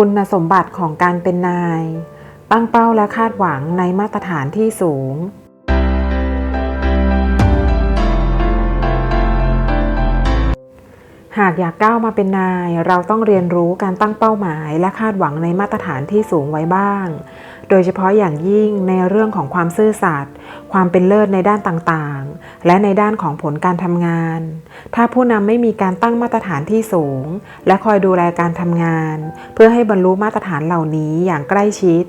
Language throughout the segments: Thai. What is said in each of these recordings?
คุณสมบัติของการเป็นนาย ตั้งเป้าและคาดหวังในมาตรฐานที่สูง หากอยากก้าวมาเป็นนาย เราต้องเรียนรู้การตั้งเป้าหมาย และคาดหวังในมาตรฐานที่สูงไว้บ้าง โดยเฉพาะอย่างยิ่งในเรื่องของความซื่อสัตย์ความเป็นเลิศในด้านต่างๆ และในด้านของผลการทำงาน ถ้าผู้นำไม่มีการตั้งมาตรฐานที่สูง และคอยดูแลการทำงาน เพื่อให้บรรลุมาตรฐานเหล่านี้อย่างใกล้ชิด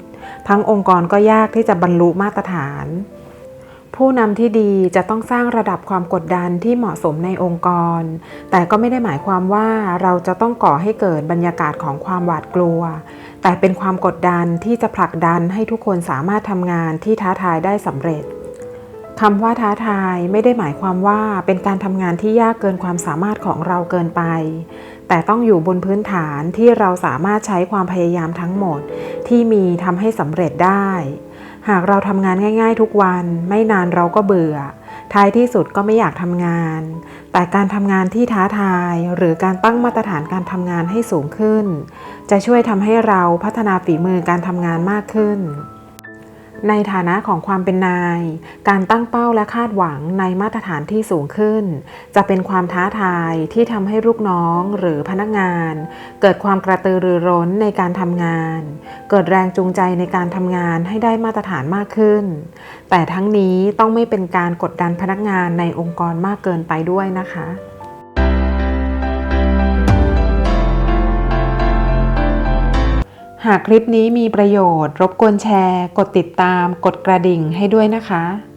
ทั้งองค์กรก็ยากที่จะบรรลุมาตรฐาน ผู้นำที่ดีจะต้องสร้างระดับความกดดันที่เหมาะสมในองค์กร แต่ก็ไม่ได้หมายความว่าเราจะต้องก่อให้เกิดบรรยากาศของความหวาดกลัว แต่เป็นความกดดันที่จะผลักดันให้ทุกคนสามารถทำงานที่ท้าทายได้สำเร็จคำว่าท้าทายไม่ได้หมายความว่าเป็นการทำงานที่ยากเกินความสามารถของเราเกินไป แต่ต้องอยู่บนพื้นฐานที่เราสามารถใช้ความพยายามทั้งหมดที่มีทำให้สำเร็จได้ หากเราทำงานง่าย ๆ ทุกวัน ไม่นานเราก็เบื่อ ท้ายที่สุดก็ไม่อยากทำงาน แต่การทำงานที่ท้าทาย หรือการตั้งมาตรฐานการทำงานให้สูงขึ้น จะช่วยทำให้เราพัฒนาฝีมือการทำงานมากขึ้น ในฐานะของความเป็นนาย การตั้งเป้าและคาดหวังในมาตรฐานที่สูงขึ้น จะเป็นความท้าทายที่ทำให้ลูกน้องหรือพนักงาน เกิดความกระตือรือร้นในการทำงาน เกิดแรงจูงใจในการทำงานให้ได้มาตรฐานมากขึ้น แต่ทั้งนี้ต้องไม่เป็นการกดดันพนักงานในองค์กรมากเกินไปด้วยนะคะ หากคลิปนี้มีประโยชน์ รบกวนแชร์ กดติดตาม กดกระดิ่งให้ด้วยนะคะ